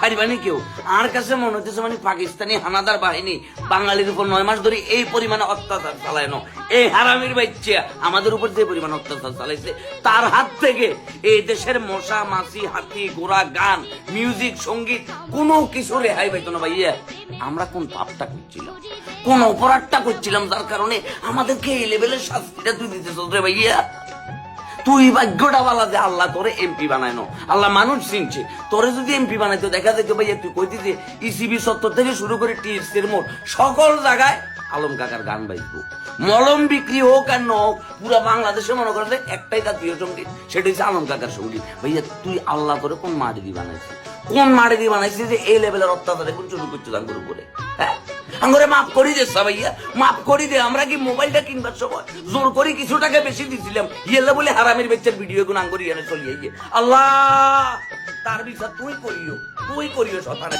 পারবানি কেউ? আর কাছে মনে মানে পাকিস্তানি হানাদার বাহিনী বাঙালির উপর নয় মাস ধরে এই পরিমাণে অত্যাচার এই হারামির বাচ্চা আমাদের উপর যে পরিমাণে অত্যাচার চালাইছে, তার হাত থেকে এই দেশের মশা, মাছি, হাতি, ঘোড়া, গান মিউজিক সংগীত, কোনো কিছু রেহাই পাইতো না ভাইয়া। আমরা কোন পাপটা করছিলাম? কোন অপরাধটা করছিলাম যার কারণে আমাদেরকে এই লেভেলের শাস্তিটা তুই ভাইয়া? তুই ভাগ্যটা বলা যে আল্লাহ তোরে এমপি বানায়নো আল্লাহ মানুষ চিনছে। তোরে যদি এমপি বানাইতো, দেখা যেত ভাইয়া, তুই কইতি যে ইসিবি সত্তর থেকে শুরু করে টিএসসি এর মোট সকল জায়গায় আলম কাকার গান বাইব মলম বিক্রি হোক আর না হোক, পুরো বাংলাদেশে মনে করে একটাই জাতীয় সংগীত, সেটা হচ্ছে আলম কাকার সংগীত। ভাইয়া, তুই আল্লাহ করে কোন মাটি দিয়ে বানাইছিস? কোন মারে দিয়ে বানাইছিস যে এই লেভেলের অত্যাচার এখন শুরু করছে আঙ্গুর উপরে। হ্যাঁ? আঙ্গুরে মাফ করি দে সবাইয়া মাফ করি দে, আমরা কি মোবাইলটা কিনবার সময় জোর করে কিছু টাকা বেশি দিছিলাম। ইয়েলা বলে হারামের বেচার ভিডিও এখন আঙ্গুর ইয়ানে চলিয়ে গিয়ে। আল্লাহ! তার বিচার তুই করিও তুই করিও সতারে